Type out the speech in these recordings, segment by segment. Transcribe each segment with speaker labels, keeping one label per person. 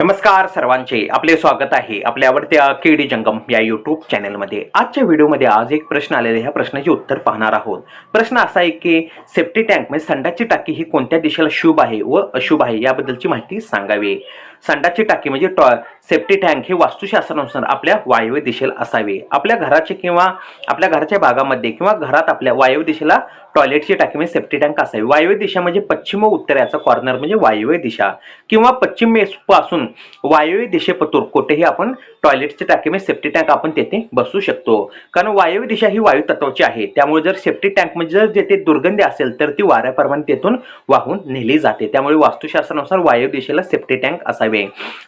Speaker 1: नमस्कार सर्वांचे. आपले स्वागत आहे आपल्या आवडत्या केडी जंगम या युट्यूब चॅनलमध्ये आजच्या व्हिडिओमध्ये आज एक प्रश्न आलेला ह्या प्रश्नाचे उत्तर पाहणार आहोत. प्रश्न असा आहे की सेफ्टी टँक म्हणजे संडाची टाकी ही कोणत्या दिशेला शुभ आहे व अशुभ आहे याबद्दलची माहिती सांगावी. संडाची टाकी म्हणजे टॉ सेफ्टी टँक हे वास्तुशास्त्रानुसार आपल्या वायव्य दिशेला असावे. आपल्या घराचे किंवा आपल्या घराच्या भागामध्ये किंवा घरात आपल्या वायव्य दिशेला टॉयलेटची टाकी म्हणजे सेफ्टी टँक असावी. वायव्य दिशा म्हणजे पश्चिम व उत्तरेचा कॉर्नर म्हणजे वायव्य दिशा. किंवा पश्चिमपासून वायव्य दिशेपतूर कुठेही आपण टॉयलेटची टाकी म्हणजे सेफ्टी टँक आपण तेथे बसू शकतो. कारण वायव्य दिशा ही वायू तत्वाची आहे. त्यामुळे जर सेफ्टी टँक म्हणजे जर जेथे दुर्गंधी असेल तर ती वाऱ्याप्रमाणे तेथून वाहून नेली जाते. त्यामुळे वास्तुशास्त्रानुसार वायव्य दिशेला सेफ्टी टँक असावी.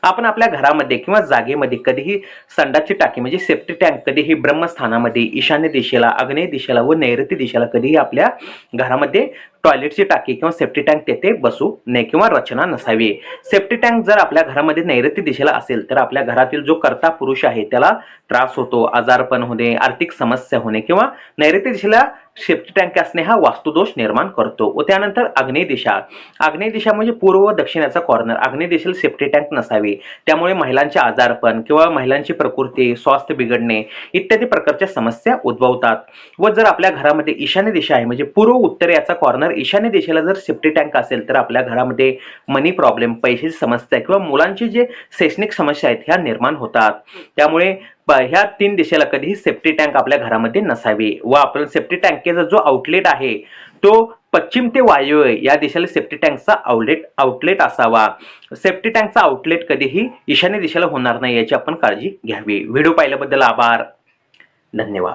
Speaker 1: आपण आपल्या घरामध्ये किंवा जागेमध्ये कधीही संडाची टाकी म्हणजे सेफ्टी टँक कधीही ब्रह्मस्थानामध्ये ईशान्य दिशेला आग्नेय दिशेला व नैऋत्य दिशेला कधीही आपल्या घरामध्ये टॉयलेटची टाकी किंवा सेफ्टी टँक तेथे बसू नये किंवा रचना नसावी. सेफ्टी टँक जर आपल्या घरामध्ये नैऋत्य दिशेला असेल तर आपल्या घरातील जो कर्ता पुरुष आहे त्याला त्रास होतो आजारपण होणे आर्थिक समस्या होणे किंवा नैऋत्य दिशेला सेफ्टी टँक असणे हा वास्तुदोष निर्माण करतो. व त्यानंतर आग्नेय दिशा. आग्नेय दिशा म्हणजे पूर्व व दक्षिणाचा कॉर्नर आग्नेय दिशेला सेफ्टी टँक नसावी. त्यामुळे महिलांचे आजारपण किंवा महिलांची प्रकृती स्वास्थ्य बिघडणे इत्यादी प्रकारच्या समस्या उद्भवतात. व जर आपल्या घरामध्ये ईशान्य दिशा आहे म्हणजे पूर्व उत्तर याचा कॉर्नर ईशान्य दिशेला जर सेफ्टी टँक असेल तर आपल्या घरामध्ये मनी प्रॉब्लेम पैशाची समस्या किंवा मुलांची जे शैक्षणिक समस्या आहेत ह्या निर्माण होतात. त्यामुळे ह्या तीन दिशेला कधीही सेफ्टी टँक आपल्या घरामध्ये नसावी. व आपण सेफ्टी टँकेचा जो आउटलेट आहे तो पश्चिम ते वायव्य या दिशेला सेफ्टी टँकचा आउटलेट आउटलेट असावा. सेफ्टी टँकचा आउटलेट कधीही ईशान्य दिशेला होणार नाही याची आपण काळजी घ्यावी. व्हिडिओ पाहिल्याबद्दल आभार. धन्यवाद.